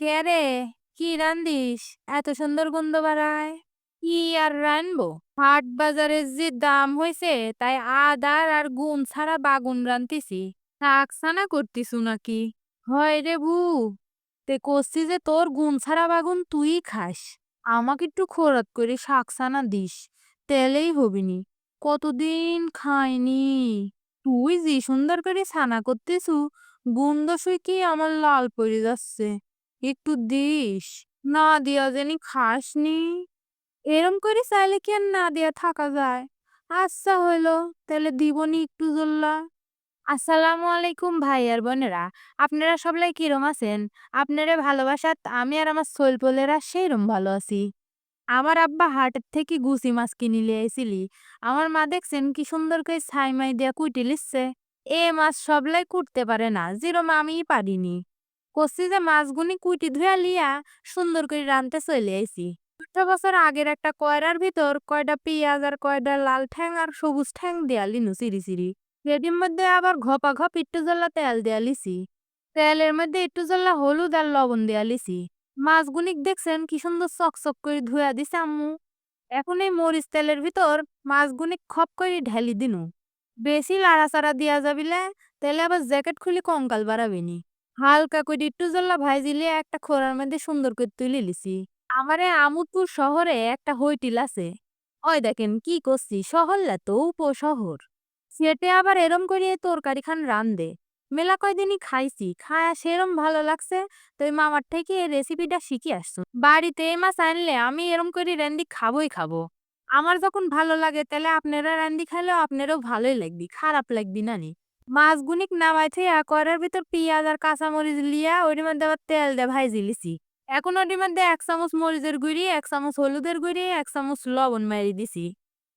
কে রে? কি রান্দিস? এত সুন্দর গন্ধ বাড়ায়। কি আর রানবো? হাট বাজারের যে দাম হয়েছে তাই আদার আর গুণ ছাড়া বাগুন রান্তিছি। শাকসানা করতিছু নাকি? হয় রে ভু, তে কষছি যে তোর গুণ ছাড়া বাগুন তুই খাস। আমাকে একটু খোরাত করে শাকসানা দিস, তেলেই হবিনি। কতদিন খাইনি? তুই যে সুন্দর করে ছানা করতেছু গুন্দ শুই কি আমার লাল পড়ে যাচ্ছে? একটু দিস, না দিয়া জানি খাসনি। এরম করে চাইলে কি আর না দিয়া থাকা যায়? আচ্ছা হইল, তাহলে দিবনি একটু জল্লা। আসসালামু আলাইকুম ভাই আর বোনেরা, আপনারা সবাই কিরম আছেন? আপনারা ভালোবাসাত আমি আর আমার সোলপোলেরা সেইরম ভালো আছি। আমার আব্বা হাটের থেকে গুছি মাছ কিনে লিয়ে আইছিলি। আমার মা দেখছেন কি সুন্দর করে ছাই মাই দিয়া কুইটি লিখছে এ মাছ সবলাই কুটতে পারে না, যেরম আমিই পারিনি। কষছি যে মাছগুনি কুইটি ধুয়া লিয়া সুন্দর করে রানতে চলে আইছি। দুটো বছর আগের একটা কয়রার ভিতর কয়টা পেঁয়াজ আর কয়টা লাল ঠ্যাং আর সবুজ ঠ্যাং দেয়া লিনু সিরি সিরি এটির মধ্যে আবার ঘপা ঘপ একটু জল্লা তেল দেয়া লিছি। তেলের মধ্যে একটু জল্লা হলুদ আর লবণ দেয়া লিছি। মাছগুনিক দেখছেন কি সুন্দর চকচক করে ধুয়া দিছে আম্মু। এখন এই মরিচ তেলের ভিতর মাছগুনিক খপ করে ঢালি দিনু। বেশি লাড়াচাড়া দিয়া যাবিলে তাহলে আবার জ্যাকেট খুলে কঙ্কাল বাড়াবিনি। হালকা করে একটু জল্লা ভাইজিলে একটা খোরার মধ্যে সুন্দর করে তুলে লিছি। আমারে আমুদপুর শহরে একটা হইটিল আছে। ওই দেখেন কি করছি শহর তো উপশহর। সেটে আবার এরম করিয়ে তরকারি খান রান্দে মেলা কয়দিনই খাইছি, খায়া সেরম ভালো লাগছে, তো মামার থেকে এই রেসিপিটা শিখে আসছো। বাড়িতে এই মাছ আনলে আমি এরম করে রান্দি খাবোই খাব। আমার যখন ভালো লাগে, তাহলে আপনারা রান্দি খাইলেও আপনারও ভালোই লাগবি, খারাপ লাগবি না নি? মাছগুনিক নামাই থেকে করার ভিতর পেঁয়াজ আর কাঁচামরিচ লিয়া ওইর মধ্যে আবার তেল দিয়ে ভাইজি লিছি। এখন ওটির মধ্যে এক চামচ মরিচের গুঁড়ি, এক চামচ হলুদের গুঁড়ি, এক চামচ লবণ মারি দিছি।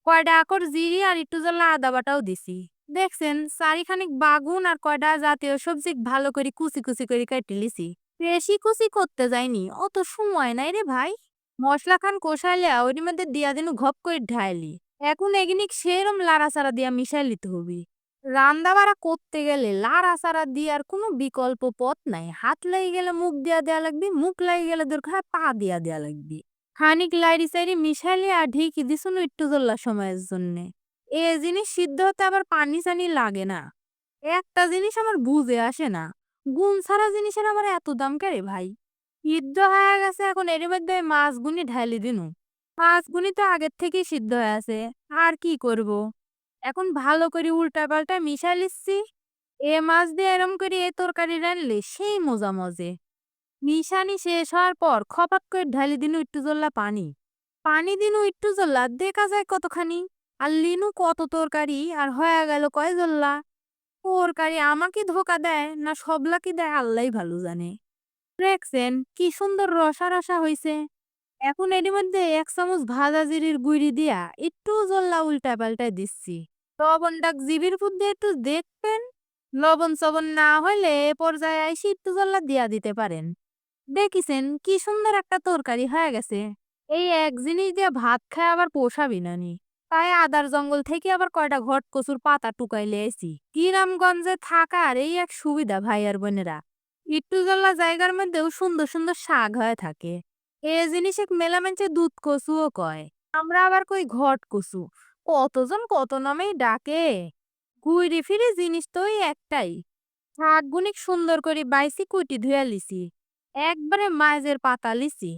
কয়টা আকর জিরি আর একটু জ্বালা আদা বাটাও দিছি। দেখছেন, চারিখানিক বাগুন আর কয়টা জাতীয় সবজি ভালো করে কুচি কুচি করে কেটে লিছি। বেশি কুচি করতে যায়নি অত সময় নাই রে ভাই। মশলা খান কষাইলে ওর মধ্যে দিয়া দিনু ঘপ করে ঢাইলি। এখন এগিনিক সেরম লাড়াচাড়া দিয়া মিশাই লিতে হবি। রান্না বাড়া করতে গেলে লাড়াচাড়া দিয়ার কোনো বিকল্প পথ নাই। হাত লেগে গেলে মুখ দিয়া দেয়া লাগবি, মুখ লেগে গেলে দরকার পা দিয়া দেয়া লাগবি। খানিক লাইরি সাইরি মিশাইলে আর ঢেকি দিছুন একটু জল্লা সময়ের জন্যে। এ জিনিস সিদ্ধ হতে আবার পানি সানি লাগে না। একটা জিনিস আমার বুঝে আসে না। গুণ ছাড়া জিনিসের আমার এত দাম কে রে ভাই? সিদ্ধ হয়ে গেছে, এখন এর মধ্যে মাছ মাছগুনি ঢালি দিনু। মাছগুনি তো আগের থেকেই সিদ্ধ হয়ে আছে, আর কি করব। এখন ভালো করে উল্টা পাল্টা মিশাই লিচ্ছি এ মাছ দিয়ে এরম করে এ তরকারি রানলে সেই মজা মজে। মিশানি শেষ হওয়ার পর খপাত করে ঢালি দিনু একটু জল্লা পানি। পানি দিনু একটু জল্লা, দেখা যায় কতখানি। আর লিনু কত তরকারি, আর হয়ে গেল কয় জল্লা। তরকারি আমাকে ধোকা দেয় না সবলা কি দেয় আল্লাহ ভালো জানে। দেখছেন কি সুন্দর রসা রসা হইছে। এখন এর মধ্যে এক চামচ ভাজা জিরির গুড়ি দিয়া একটু জল্লা উল্টা পাল্টায় দিচ্ছি। লবণটা জিবির মধ্যে একটু দেখবেন। লবণ চবন না হইলে এ পর্যায়ে আইসি একটু জল্লা দিয়া দিতে পারেন। দেখিছেন কি সুন্দর একটা তরকারি হয়ে গেছে। এই এক জিনিস দিয়ে ভাত খায় আবার পোষাবি নি তাই আদার জঙ্গল থেকে আবার কয়টা ঘট কচুর পাতা টুকাইলে এসি গ্রামগঞ্জে থাকার এই এক সুবিধা ভাই আর বোনেরা। একটু জল্লা জায়গার মধ্যেও সুন্দর সুন্দর শাক হয়ে থাকে। এ জিনিস এক মেলামেঞ্চে দুধ কচুও কয়। আমরা আবার কই ঘট কচু। কতজন কত নামেই ডাকে? ঘুরি ফিরে জিনিস তো ওই একটাই। শাকগুনিক সুন্দর করে বাইসি কুটি ধুয়া লিছি। একবারে মাইজের পাতা লিছি।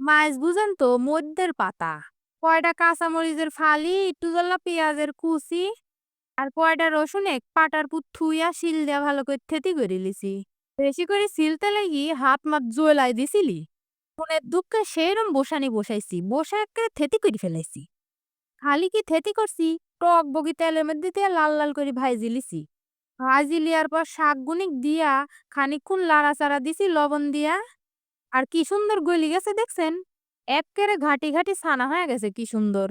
মাইজ বুঝেন তো মধ্যের পাতা। কয়টা কাঁচামরিচের ফালি, একটু জ্বলা পেঁয়াজের কুচি, আর কয়টা রসুন এক পাটার পুত থুইয়া শিল দেয়া ভালো করে থেতি করে লিছি। বেশি করে সিলতে লাগি হাত মাত জোলাই দিছিলি। মনের দুঃখে সেরম বসানি বসাইছি বসা একটা থেতি করে ফেলাইছি। খালি কি থেতি করছি? টক বগি তেলের মধ্যে দিয়ে লাল লাল করে ভাইজি লিছি। ভাজি লিয়ার পর শাকগুনিক দিয়া খানিকক্ষণ লাড়াচাড়া দিছি লবণ দিয়া। আর কি সুন্দর গলি গেছে দেখছেন? একেবারে ঘাটি ঘাটি ছানা হয়ে গেছে, কি সুন্দর।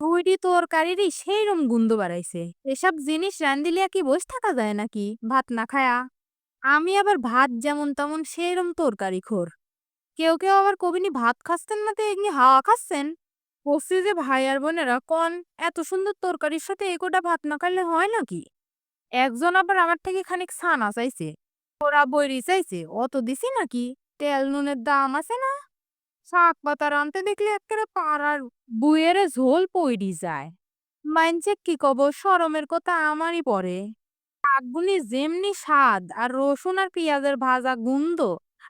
দুইটি তরকারিরই সেইরম গুন্দ বাড়াইছে। এসব জিনিস রান্দিলিয়া কি বসে থাকা যায় নাকি? ভাত না খায়া? আমি আবার ভাত যেমন তেমন সেই সেইরম তরকারি খোর। কেউ কেউ আবার কবিনি ভাত খাচ্ছেন না তো এমনি হাওয়া খাচ্ছেন? বলছি যে ভাই আর বোনেরা কন, এত সুন্দর তরকারির সাথে এগোটা ভাত না খাইলে হয় নাকি? একজন আবার আমার থেকে খানিক ছানা চাইছে ওরা বইরি চাইছে, অত দিছি নাকি? তেল নুনের দাম আছে না? শাক পাতা রানতে দেখলে একেবারে পাড়ার বুয়েরে ঝোল পইড়ি যায়। মাইনছে কি কব, সরমের কথা আমারই পড়ে। শাকগুলি যেমনি স্বাদ, আর রসুন আর পেঁয়াজের ভাজা গুন্দ,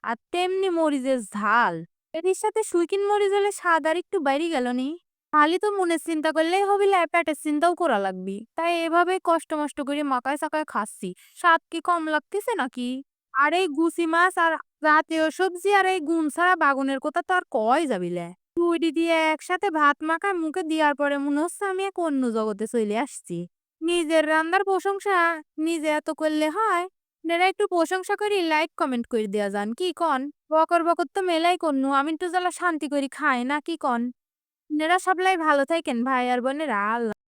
আর তেমনি মরিচের ঝাল। এর সাথে সুইকিন মরিচ হলে স্বাদ আর একটু বাইরে গেল নি। খালি তো মনের চিন্তা করলেই হবি লে পেটের চিন্তাও করা লাগবি। তাই এভাবে কষ্ট মষ্ট করে মাকায় সাকায় খাচ্ছি। স্বাদ কি কম লাগতেছে নাকি? আর এই গুছি মাছ আর জাতীয় সবজি আর এই গুণ ছাড়া বাগুনের কথা তো আর কয় যাবিলে দুইটি দিয়ে একসাথে ভাত মাখায় মুখে দেওয়ার পরে মনে হচ্ছে আমি এক অন্য জগতে চলে আসছি। নিজের রান্নার প্রশংসা নিজে এত করলে হয় নেরা একটু প্রশংসা করি লাইক কমেন্ট করে দেওয়া যান। কি কন? বকর বকর তো মেলাই করনু, আমি তো জ্বালা শান্তি করি খায় না কি কন? নেরা সবলাই ভালো থাকেন ভাই আর বোনেরা, আল্লাহ